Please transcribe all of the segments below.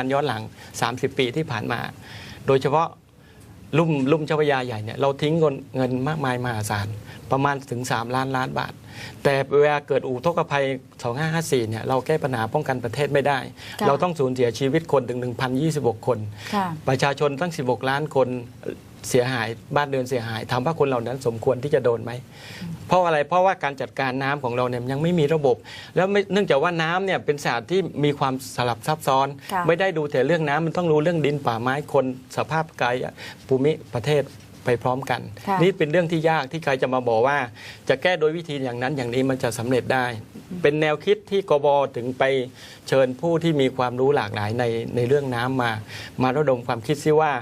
การย้อนหลัง 30 ปีที่ผ่านมา โดยเฉพาะลุ่มลุ่มเจ้าพระยาใหญ่เนี่ยเราทิ้งเงินเงินมากมายมหาศาลประมาณถึง 3 ล้านล้านบาท แต่เวลาเกิดอุทกภัย 2554 เนี่ยเราแก้ปัญหาป้องกันประเทศไม่ได้ค่ะเราต้องสูญเสียชีวิตคนถึง 1,026 คนค่ะประชาชนตั้ง 16 ล้านคน เสียหายบ้านเรือนเสียหายถามว่าคนเหล่านั้นสมควรที่จะโดนไหมเพราะอะไรเพราะว่าการจัดการน้ำของเราเนี่ยยังไม่มีระบบ แล้วไม่เนื่องจากว่าน้ำเนี่ยเป็นศาสตร์ที่มีความสลับซับซ้อนค่ะไม่ได้ดูแต่เรื่องน้ำมันต้องรู้เรื่องดินป่าไม้คนสภาพกายภูมิประเทศไปพร้อมกันค่ะนี่เป็นเรื่องที่ยากที่ใครจะมาบอกว่า จะแก้โดยวิธีอย่างนั้นอย่างนี้มันจะสำเร็จได้ เป็นแนวคิดที่กบถึงไปเชิญผู้ที่มีความรู้หลากหลายในในเรื่องน้ำมา มาระดมความคิดซิว่า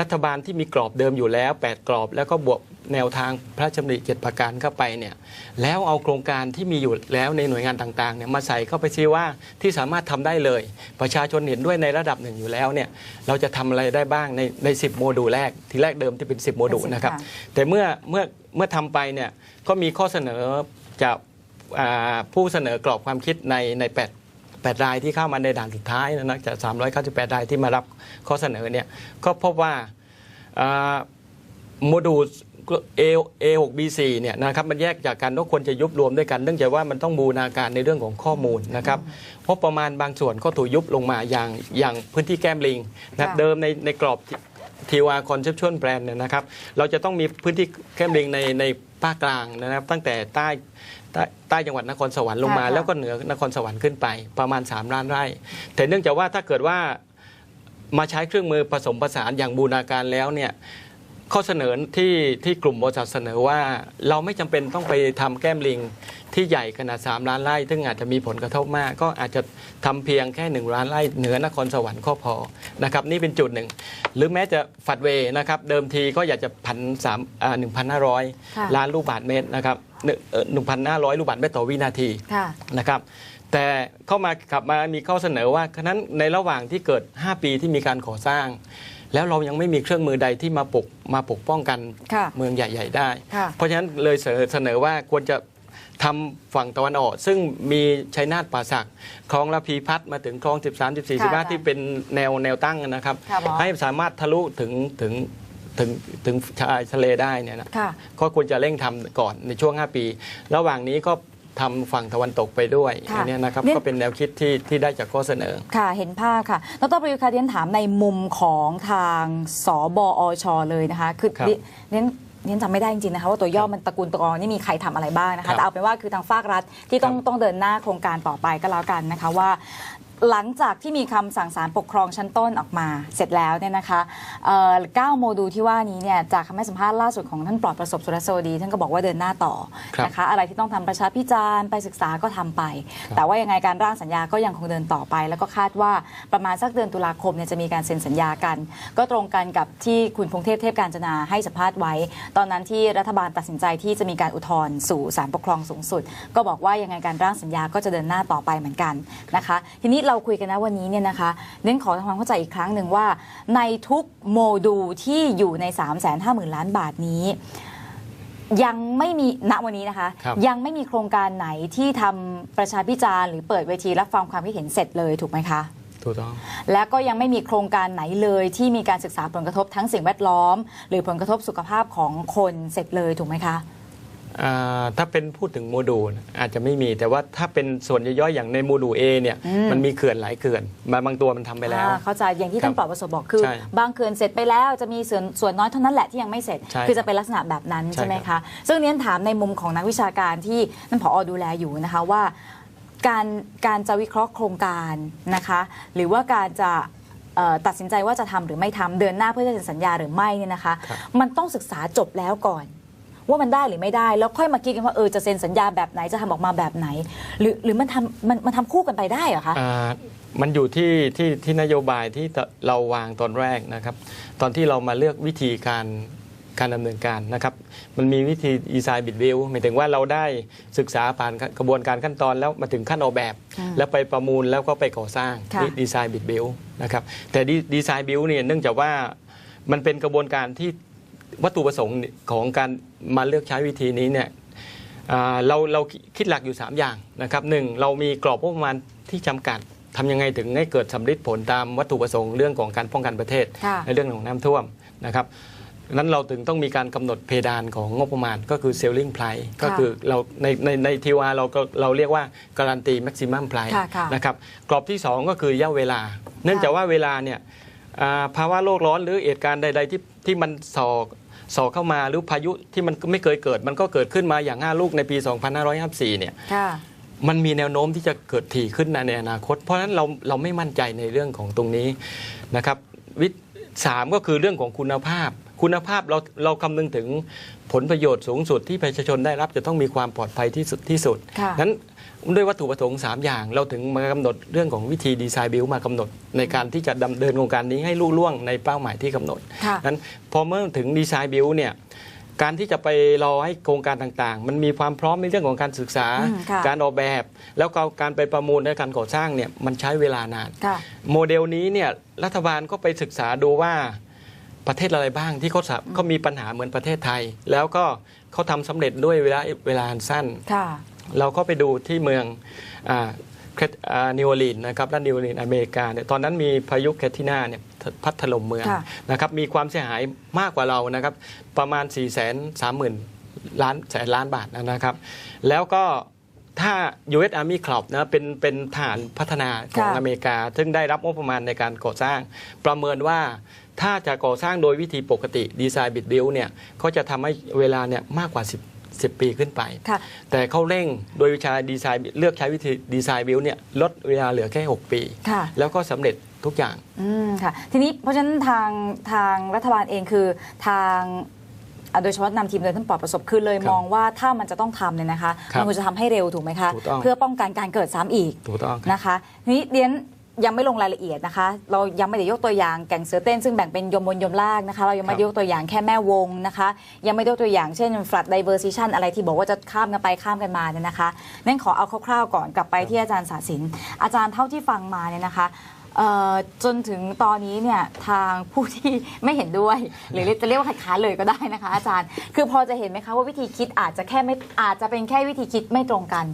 รัฐบาลที่มีกรอบเดิมอยู่แล้ว 8 กรอบ แล้วก็บวกแนวทางพระราชดำริเจ็ดประการเข้าไปเนี่ยแล้วเอาโครงการที่มีอยู่แล้วในหน่วยงานต่างๆเนี่ยมาใส่เข้าไปซิว่าที่สามารถทำได้เลย ประชาชนเห็นด้วยในระดับหนึ่งอยู่แล้วเนี่ยเราจะทำอะไรได้บ้างในใน10โมดูลแรกทีแรกเดิมที่เป็น 10 โมดูลนะครับค่ะแต่เมื่อเมื่อเมื่อทำไปเนี่ยก็มีข้อเสนอจากอ่าผู้เสนอกรอบความคิดในใน8 8 รายที่เข้ามาในด่านสุดท้ายนะจาก 398 รายที่มารับข้อเสนอเนี่ยก็พบว่าอ่าโมดูล A A6B4 เนี่ยนะครับมันแยกจากกันว่าควรจะยุบรวมด้วยกัน เนื่องจากว่ามันต้องบูรณาการในเรื่องของข้อมูลนะครับเพราะประมาณบางส่วนก็ถูกยุบลงมาอย่างอย่างพื้นที่แก้มลิงนะค่ะเดิมในในกรอบทีวาคอนเซปชวลแบรนด์เนี่ยนะครับเราจะต้องมีพื้นที่แคมลิงในในภาคกลางนะครับตั้งแต่ใต้ ใต้ใต้จังหวัดนครสวรรค์ลงมาค่ะ แล้วก็เหนือนครสวรรค์ขึ้นไปประมาณ 3 ล้านไร่ แต่เนื่องจากว่าถ้าเกิดว่ามาใช้เครื่องมือผสมผสานอย่างบูรณาการแล้วเนี่ย ข้อเสนอที่ที่กลุ่มบริษัทเสนอว่าเราไม่จำเป็นต้องไปทำแก้มลิงที่ใหญ่ขนาด 3 ล้านไร่ ซึ่งอาจจะมีผลกระทบมาก ก็อาจจะทำเพียงแค่ 1 ล้านไร่เหนือนครสวรรค์ก็พอนะครับนี่เป็นจุดหนึ่ง หรือแม้จะฝัดเวย์นะครับเดิมทีก็อยากจะพันสามหนึ่งพันห้าร้อยค่ะ ล้านลูกบาทเมตรนะครับหนึ่งพันห้าร้อยลูกบาทเมตรต่อวินาที ค่ะ นะครับแต่เข้ามากลับมามีข้อเสนอว่าฉะนั้นในระหว่างที่เกิด 5 ปีที่มีการก่อสร้าง แล้วเรายังไม่มีเครื่องมือใดที่มาปกมาปกป้องกันค่ะเมืองใหญ่ ๆ ได้ค่ะเพราะฉะนั้นเลยเสนอเสนอว่าควรจะทำฝั่งตะวันออก ซึ่งมีชัยนาทป่าสักคลองระพีพัฒน์มาถึงคลอง 13 14ค่ะ15ที่เป็นแนวแนวตั้งนะครับค่ะหมอให้สามารถทะลุถึงถึงถึงถึงชายทะเลได้เนี่ยนะค่ะก็ควรจะเร่งทำก่อนในช่วง 5 ปี ระหว่างนี้ก็ ทำฝั่งตะวันตกไปด้วยค่ะอันเนี้ยนะครับเนี่ยก็เป็นแนวคิดที่ที่ได้จากข้อเสนอ ค่ะเห็นภาพค่ะดรประยุทธ์คะเรียนถามในมุมของทางสบอชเลยนะคะคือครับเรียนเรียนเรียนจำไม่ได้จริงๆนะคะว่าตัวย่อครับมันตระกูลตะกอนนี่มีใครทำอะไรบ้างนะครัคะบแต่เอาเป็นว่าคือทางภาครัฐที่ต้องครับต้องเดินหน้าโครงการต่อไปก็แล้วกันนะคะว่า หลังจากที่มีคำสั่งศาลปกครองชั้นต้นออกมาเสร็จแล้วเนี่ยนะคะเอ่อเก้าโมดูลที่ว่านี้เนี่ยจากคำให้สัมภาษณ์ล่าสุดของท่านปลอดประสบสุรสวดี ท่านก็บอกว่าเดินหน้าต่อครับนะคะอะไรที่ต้องทำประชาพิจารณ์ไปศึกษาก็ทำไปครับแต่ว่ายังไงการร่างสัญญาก็ยังคงเดินต่อไป แล้วก็คาดว่าประมาณสักเดือนตุลาคมเนี่ยจะมีการเซ็นสัญญากัน ก็ตรงกันกับที่คุณพงเทพเทพการจนาให้สัมภาษณ์ไว้ ตอนนั้นที่รัฐบาลตัดสินใจที่จะมีการอุทธรณ์สู่ศาลปกครองสูงสุด ก็บอกว่ายังไงการร่างสัญญาก็จะเดินหน้าต่อไปเหมือนกันนะคะ ทีนี้เราคุยกันนะวันนี้เนี่ยนะคะเน้นขอทำความเข้าใจอีกครั้งหนึ่งว่า ในทุกโมดูลที่อยู่ใน 3 5 0 0 0 0 ล้านบาทนี้ ยังไม่มีณวันนี้นะคะครับยังไม่มีโครงการไหนที่ทำประชาพิจารณ์หรือเปิดเวทีรับฟังความคิดเห็นเสร็จเลยถูกไหมคะถูกต้องและก็ยังไม่มีโครงการไหนเลยที่มีการศึกษาผลกระทบทั้งสิ่งแวดล้อม หรือผลกระทบสุขภาพของคนเสร็จเลยถูกไหมคะอ่า ถ้าเป็นพูดถึงโมดูลอาจจะไม่มีแต่ว่าถ้าเป็นส่วนย่อยๆอย่างในโมดูล A เนี่ยอืมมันมีเขื่อนหลายเขื่อนมาบางตัวมันทำไปแล้วอ่าเข้าใจอย่างที่ครับท่านปลอดประสบบอกคือใช่บางเขื่อนเสร็จไปแล้วจะมีส่วนส่วนน้อยเท่านั้นแหละที่ยังไม่เสร็จใช่คือจะเป็นลักษณะแบบนั้นใช่ใช่ไหมครัคะบซึ่งเนี้ยถามในมุมของนักวิชาการที่ท่านผอดูแลอยู่นะคะว่า การการจะวิเคราะห์โครงการนะคะหรือว่าการจะเอ่อตัดสินใจว่าจะทำหรือไม่ทำเดินหน้าเพื่อจะเซ็นสัญญาหรือไม่เนี่ยนะคะครับมันต้องศึกษาจบแล้วก่อน ว่ามันได้หรือไม่ได้ แล้วค่อยมาคิดกันว่าเออจะเซ็นสัญญาแบบไหนจะทำออกมาแบบไหน หรือหรือมันทำมันมันทำคู่กันไปได้เหรอคะอ่ามันอยู่ที่ที่ที่นโยบายที่เราวางตอนแรกนะครับ ตอนที่เรามาเลือกวิธีการการดำเนินการนะครับ มันมีวิธีดีไซน์บิดวิวหมายถึงว่าเราได้ศึกษาผ่านกระบวนการขั้นตอนแล้วมาถึงขั้นออกแบบอืมแล้วไปประมูลแล้วก็ไปก่อสร้างค่ะดีไซน์บิดวิวนะครับแต่ดีไซน์บิวเนี่ยเนื่องจากว่ามันเป็นกระบวนการที่ วัตถุประสงค์ของการมาเลือกใช้วิธีนี้เนี่ยอ่าเราเราคิดหลักอยู่ 3 อย่างนะครับหนึ่งเรามีกรอบงบประมาณที่จำกัดทำยังไงถึงให้เกิดสำลิดผลตามวัตถุประสงค์เรื่องของการป้องกันประเทศค่ะในเรื่องของน้ำท่วมนะครับนั้นเราถึงต้องมีการกำหนดเพดานของงบประมาณก็คือ selling price ก็คือเราในในในทีวาเราก็เราเรียกว่าการันตี maximum price ค่ะค่ะนะครับกรอบที่ 2 ก็คือระยะเวลา เนื่องจากว่าเวลาเนี่ยอ่าภาวะโลกร้อนหรือเหตุการณ์ใด ๆ ที่ที่มันสอก สอกเข้ามาหรือพายุที่มันไม่เคยเกิด มันก็เกิดขึ้นมาอย่าง 5 ลูกในปี 2554 เนี่ยค่ะมันมีแนวโน้มที่จะเกิดถี่ขึ้นในอนาคต เพราะฉะนั้นเราเราไม่มั่นใจในเรื่องของตรงนี้นะครับวิสามก็คือเรื่องของคุณภาพ คุณภาพเราเราคำนึงถึงผลประโยชน์สูงสุดที่ประชาชนได้รับจะต้องมีความปลอดภัยที่สุดที่สุดค่ะนั้นด้วยวัตถุประสงค์ 3 อย่าง เราถึงมากำหนดเรื่องของวิธีดีไซน์บิลมากำหนด ในการที่จะดำเนินโครงการนี้ให้ลุล่วงในเป้าหมายที่กำหนดค่ะนั้นพอเมื่อถึงดีไซน์บิลเนี่ยการที่จะไปรอให้โครงการต่างๆ มันมีความพร้อมในเรื่องของการศึกษาอืมค่ะการออกแบบ แล้วก็การไปประมูลและการก่อสร้างเนี่ยมันใช้เวลานานค่ะโมเดลนี้เนี่ยรัฐบาลก็ไปศึกษาดูว่า ประเทศอะไรบ้างที่เขาสาเขามีปัญหาเหมือนประเทศไทย แล้วก็เขาทำสำเร็จด้วยเวลาเวลาอันสั้นค่ะเราก็ไปดูที่เมืองนิวออร์ลีนนะครับและนิวออร์ลีนอเมริกาเนี่ยตอนนั้นมีพายุแคทรินาเนี่ยพัดถล่มเมืองค่ะนะครับมีความเสียหายมากกว่าเรานะครับประมาณ4 3 0 0 0 0ล้านแสนล้านบาทนะครับ แล้วก็ ถ้า U.S. Army Club นะเป็นเป็นฐานพัฒนาของค่ะอเมริกา ซึ่งได้รับงบประมาณในการก่อสร้าง ประเมินว่าถ้าจะก่อสร้างโดยวิธีปกติดีไซน์บิดบิลเนี่ยเขาจะทำให้เวลาเนี่ยมากกว่า 10 10 ปีขึ้นไปค่ะแต่เขาเร่งโดยวิชาดีไซน์เลือกใช้วิธีดีไซน์บิลเนี่ยลดเวลาเหลือแค่ 6 ปีค่ะแล้วก็สำเร็จทุกอย่าง อืมค่ะ ทีนี้เพราะฉะนั้นทางทางรัฐบาลเองคือทางอะ โดยเฉพาะนำทีมโดยท่านปลอดประสบคือเลยครับมองว่าถ้ามันจะต้องทำเนี่ยนะคะครับมันควรจะทำให้เร็วถูกไหมคะถูกต้องเพื่อป้องกันการเกิดซ้ำอีกถูกต้องครับนะคะทีนี้เดียนยังไม่ลงรายละเอียดนะคะ เรายังไม่ได้ยกตัวอย่างแก่งเสือเต้นซึ่งแบ่งเป็นยมบนยมล่างนะคะ เรายังไม่ได้ยกตัวอย่างแค่แม่วงนะคะ ยังไม่ได้ยกตัวอย่างเช่น flat diversition อะไรที่บอกว่าจะข้ามกันไปข้ามกันมาเนี่ยนะคะนั่นขอเอาคร่าวๆก่อนกลับไปที่อาจารย์สาสิน อาจารย์เท่าที่ฟังมาเนี่ยนะคะเอ่อ จนถึงตอนนี้เนี่ยทางผู้ที่ไม่เห็นด้วย หรือจะเรียกว่าขัดขานเลยก็ได้นะคะ อาจารย์ คือพอจะเห็นไหมคะว่าวิธีคิดอาจจะแค่ไม่อาจจะเป็นแค่วิธีคิดไม่ตรงกัน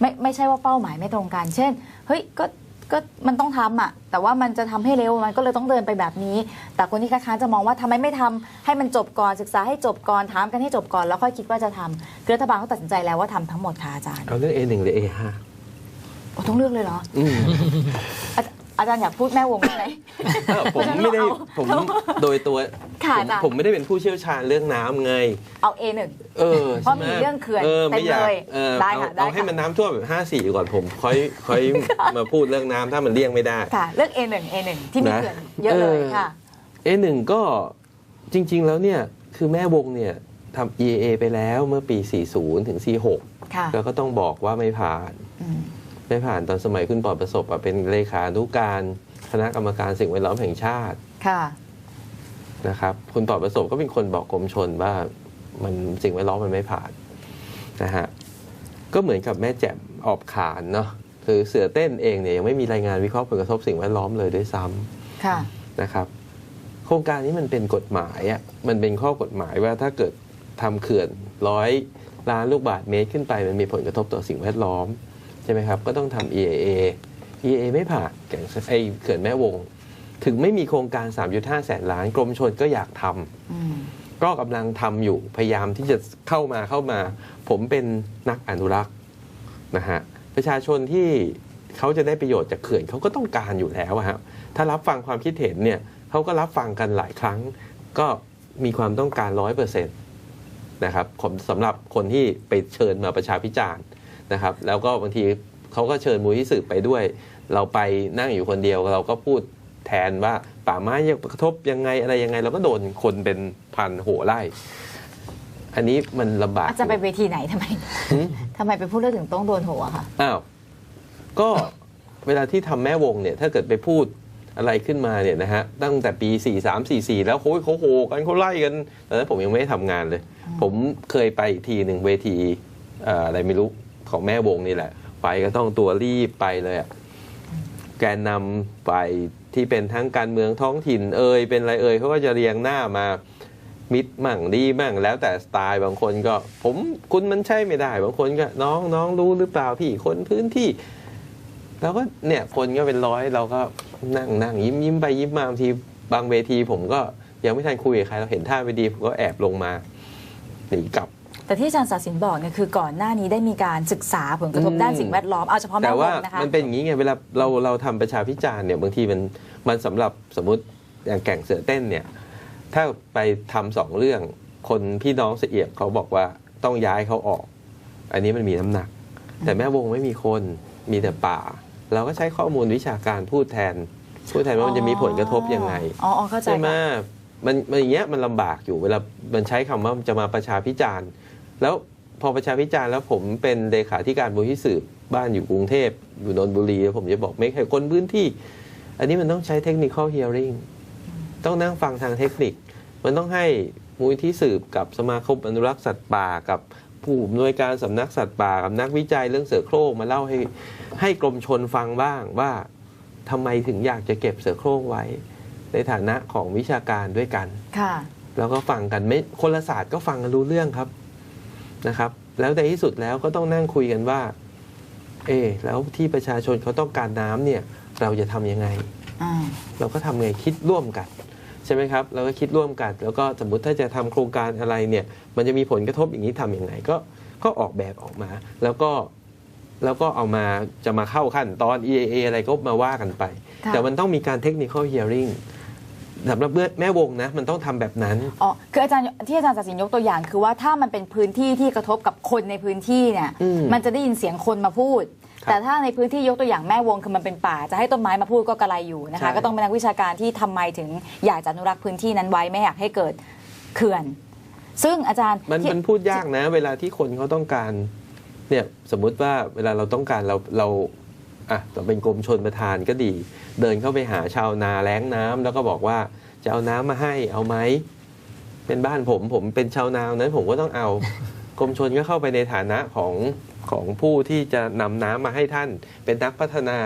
ไม่ไม่ใช่ว่าเป้าหมายไม่ตรงกัน เช่นเฮ้ยก็ก็มันต้องทำอะ แต่ว่ามันจะทำให้เร็วมันก็เลยต้องเดินไปแบบนี้ แต่คนที่ค้านๆจะมองว่าทำไมไม่ทำให้มันจบก่อนศึกษาให้จบก่อนถามกันให้จบก่อนแล้วค่อยคิดว่าจะทำคือรัฐบาลเขาตัดสินใจแล้วว่าทำทั้งหมดค่ะอาจารย์เอาเรื่อง A1 หรือ A5 โอ้ต้องเลือกเลยเหรอ อืมอาอาจารย์อยากพูดแม่วงได้ไหม เออผมไม่ได้เอาผมโดยตัวค่ะผมอาจารย์ผมไม่ได้เป็นผู้เชี่ยวชาญเรื่องน้ำไง เอา A1 เออเพราะใช่ไหมีเรื่องเขื่อนเออไม่อยากเต็มเลยเออได้เอาค่ะได้เอาให้ค่ะมันน้ำท่วมแบบห้าสี่ก่อนผมค่อยค่อยมาพูดเรื่องน้ำถ้ามันเลี่ยงไม่ได้ ค่ะ เลือก A1 A1 ที่มีนะเขื่อนเยอะเลยเออ ค่ะ A1 ก็จริง ๆ แล้วเนี่ย คือแม่วงเนี่ยทำ EAA ไปแล้วเมื่อปี 40 ถึง 46 ค่ะแล้วก็ต้องบอกว่าไม่ผ่าน อืม ไม่ผ่านตอนสมัยคุณปลอดประสบอะเป็นเลขานุการคณะกรรมการสิ่งแวดล้อมแห่งชาติค่ะนะครับคุณปลอดประสบก็เป็นคนบอกกรมชนว่ามันสิ่งแวดล้อมมันไม่ผ่านนะฮะก็เหมือนกับแม่แจ่มออบขานเนาะคือเสือเต้นเองเนี่ยยังไม่มีรายงานวิเคราะห์ผลกระทบสิ่งแวดล้อมเลยด้วยซ้ำค่ะนะครับโครงการนี้มันเป็นกฎหมายอะ่ะมันเป็นข้อกฎหมายว่าถ้าเกิดทำเขื่อนร้อยล้านลูกบาทเมตรขึ้นไปมันมีผลกระทบต่อสิ่งแวดล้อม ใช่ไหมครับ ก็ต้องทำ EAA EAA ไม่ผ่านแก่งไอเขื่อนแม่วง ถึงไม่มีโครงการ 3.5 แสนล้าน กรมชนก็อยากทำอืมก็กำลังทำอยู่พยายามที่จะเข้ามาเข้ามา ผมเป็นนักอนุรักษ์นะฮะประชาชนที่เขาจะได้ประโยชน์จากเขื่อนเขาก็ต้องการอยู่แล้วอะครับถ้ารับฟังความคิดเห็นเนี่ยเขาก็รับฟังกันหลายครั้ง ก็มีความต้องการร้อยเปอร์เซ็นต์นะครับผมสำหรับคนที่ไปเชิญมาประชาพิจารณ์ นะครับแล้วก็บางทีเขาก็เชิญมูลที่สืบไปด้วย เราไปนั่งอยู่คนเดียวเราก็พูดแทนว่าป่าไม้ยังกระทบยังไงอะไรยังไง เราก็โดนคนเป็นพันโหไล่อันนี้มันลำบากอาจจะไปเวทีไหนทำไมหืมทำไมไปพูดเรื่องถึงต้องโดนหัวคะอ้าวก็เวลาที่ทำแม่วงเนี่ยถ้าเกิดไปพูดอะไรขึ้นมาเนี่ยนะฮะตั้งแต่ปี 4 3 4 4 แล้วโอ้ยเขาโหกันเขาไล่กันตอนนั้นผมยังไม่ได้ทำงานเลย ผมเคยไปอีกทีหนึ่งเวทีเอ่ออะไรไม่รู้ ของแม่วงนี่แหละ ไปก็ต้องตัวรีบไปเลยอะแกนนำฝ่ายที่เป็นทั้งการเมืองท้องถิ่นเอ่ยเป็นอะไรเอ่ยเขาก็จะเรียงหน้ามามิดมั่งดีมั่งแล้วแต่สไตล์บางคนก็ผมคุณมันใช่ไม่ได้ บางคนก็น้องน้องรู้หรือเปล่าพี่คนพื้นที่แล้วก็เนี่ยคนก็เป็นร้อยเราก็นั่งนั่งยิ้มยิ้มไปยิ้มมาบางทีบางเวที ผมก็ยังไม่ทันคุยกับใครเราเห็นท่าไม่ดีผมก็แอบลงมาหนีกลับ แต่ที่อาจารย์ศาสินบอกเนี่ยคือก่อนหน้านี้ได้มีการศึกษาผลกระทบอืมด้านสิ่งแวดล้อมเอาเฉพาะแม่แต่วว่างนะคะ มันเป็นอย่างนี้ไงเวลาเราเราทำประชาพิจารณ์เนี่ยบางทีมันมันสำหรับสมมติอย่างแก่งเสือเต้นเนี่ยถ้าไปทำสองเรื่องคนพี่น้องเสียเอียบเขาบอกว่าต้องย้ายเขาออก อันนี้มันมีน้ำหนัก แต่แม่วงไม่มีคนมีแต่ป่า เราก็ใช้ข้อมูลวิชาการพูดแทน พูดแทนว่ามันจะมีผลกระทบยังไง อ๋ออ๋อเข้าใจใช่ไหมค่ะมันมันอย่างเงี้ยมันลำบากอยู่เวลามันใช้คำว่าจะมาประชาพิจารณ์ แล้วพอประชาพิจารณ์แล้วผมเป็นเลขาธิการบริสืบบ้านอยู่กรุงเทพอยู่นนทบุรีแล้วผมจะบอกไม่ใช่คนพื้นที่ อันนี้มันต้องใช้เทคนิค h เ a ียริงต้องนั่งฟังทางเทคนิค มันต้องให้มูลที่สืบกับสมาคมอนุรักษ์สัตว์ป่ากับผู้อำนวยการสำนักสัตว์ป่ากับนักวิจัยเรื่องเสือโคร่งมาเล่าให้ให้กรมชนฟังบ้างว่าทำไมถึงอยากจะเก็บเสือโคร่งไว้ ในฐานะของวิชาการด้วยกันค่ะแล้วก็ฟังกันไม่คนละศาสตร์ก็ฟังกันรู้เรื่องครับ นะครับ แล้วในที่สุดแล้วก็ต้องนั่งคุยกันว่า เออแล้วที่ประชาชนเขาต้องการน้ำเนี่ย เราจะทำยังไงอ่าเราก็ทำไงคิดร่วมกันใช่ไหมครับเราก็คิดร่วมกัน แล้วก็สมมุติถ้าจะทำโครงการอะไรเนี่ย มันจะมีผลกระทบอย่างนี้ทำยังไงก็ก็ออกแบบออกมา แล้วก็แล้วก็เอามาจะมาเข้าขั้นตอน EAA อะไรก็มาว่ากันไปค่ะแต่มันต้องมีการ technical hearing สำหรับแม่วงนะ มันต้องทำแบบนั้นอ๋อคืออาจารย์ที่อาจารย์ศาสินยกตัวอย่าง คือว่าถ้ามันเป็นพื้นที่ที่กระทบกับคนในพื้นที่เนี่ยอืมมันจะได้ยินเสียงคนมาพูดครับแต่ถ้าในพื้นที่ยกตัวอย่างแม่วงคือมันเป็นป่า จะให้ต้นไม้มาพูดก็กระไรอยู่นะใช่คะ ก็ต้องเป็นนักวิชาการที่ทำไมถึงอยากจะอนุรักษ์พื้นที่นั้นไว้ไม่อยากให้เกิดเขื่อน ซึ่งอาจารย์มันที่มันพูดยากนะ เวลาที่คนเขาต้องการเนี่ยสมมุติว่าเวลาเราต้องการเราเราอะเราเป็นกรมชนประทานก็ดี เดินเข้าไปหาชาวนาแล้งน้ำแล้วก็บอกว่าจะเอาน้ำมาให้เอาไหมเป็นบ้านผมผมเป็นชาวนานั้นผมก็ต้องเอากรมชนก็เข้าไปในฐานะของของผู้ที่จะนำน้ำมาให้ท่าน เป็นนักพัฒนา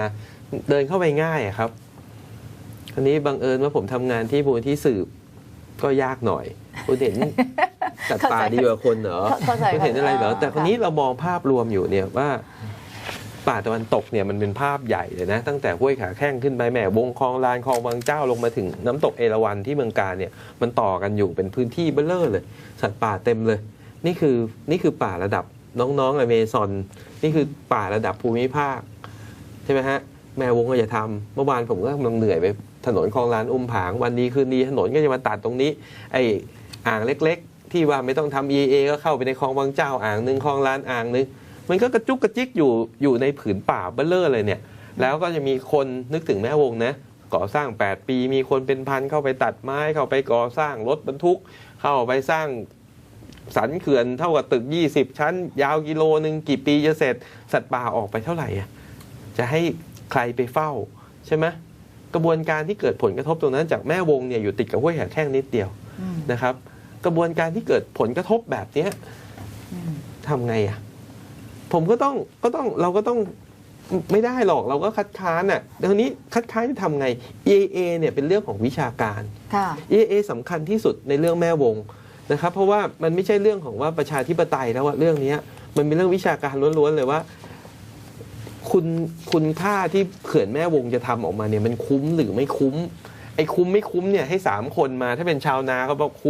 เดินเข้าไปง่ายอะครับคราวนี้บังเอิญว่าผมทำงานที่มูลที่สืบก็ยากหน่อยคุณเห็นสัตว์ป่าดีกว่าคนเหรอเข้าใจคุณเห็นอะไรเหรอแต่ค่ะคนนี้เรามองภาพรวมอยู่เนี่ยว่า ป่าตะวันตกเนี่ยมันเป็นภาพใหญ่เลยนะตั้งแต่ห้วยขาแข้งขึ้นไปแม่วงคลองลานคลองบางเจ้าลงมาถึงน้ำตกเอราวัณที่เมืองการเนี่ยมันต่อกันอยู่เป็นพื้นที่เบ้อเร่อเลย สัตว์ป่าเต็มเลย นี่คือนี่คือป่าระดับน้องๆอเมซอนนี่คือป่าระดับภูมิภาค ใช่ไหมฮะแม่วงก็จะทำเมื่อวานผมก็กำลังเหนื่อยไปถนนคลองลานอุ้มผางวันนี้คืนดีถนนก็จะมาตัดตรงนี้ ไอ้อ่างเล็ก ๆ ที่ว่าไม่ต้องทำ EA ก็เข้าไปในคลองบางเจ้าอ่างหนึ่งคลองลานอ่างหนึ่ง มันก็กระจุกกระจิกอยู่อยู่ในผืนป่าเบ้อเร่อเลยเนี่ย แล้วก็จะมีคนนึกถึงแม่วงนะก่อสร้าง 8 ปี มีคนเป็นพันเข้าไปตัดไม้เข้าไปก่อสร้างรถบรรทุก เข้าไปสร้างสันเขื่อนเท่ากับตึก 20 ชั้น ยาวกิโลหนึ่งกี่ปีจะเสร็จ สัตว์ป่าออกไปเท่าไหร่อะจะให้ใครไปเฝ้าใช่ไหมกระบวนการที่เกิดผลกระทบตรงนั้นจากแม่วงเนี่ยอยู่ติดกับห้วยแหแข้งนิดเดียวอืมนะครับ กระบวนการที่เกิดผลกระทบแบบเนี้ยอืมทำไงอะ ผมก็ต้องก็ต้องเราก็ต้องไม่ได้หรอกเราก็คัดค้านอะทีนี้คัดค้านจะทำไง EAA เนี่ยเป็นเรื่องของวิชาการ ค่ะ EAA สำคัญที่สุดในเรื่องแม่วงนะครับ เพราะว่ามันไม่ใช่เรื่องของว่าประชาธิปไตยแล้วอะเรื่องเนี้ยมันเป็นเรื่องวิชาการล้วนๆเลยว่า คุณคุณค่าที่เขื่อนแม่วงจะทำออกมาเนี่ยมันคุ้มหรือไม่คุ้ม ไอ้คุ้มไม่คุ้มเนี่ยให้สามคนมาถ้าเป็นชาวนาก็บอกคุ้ม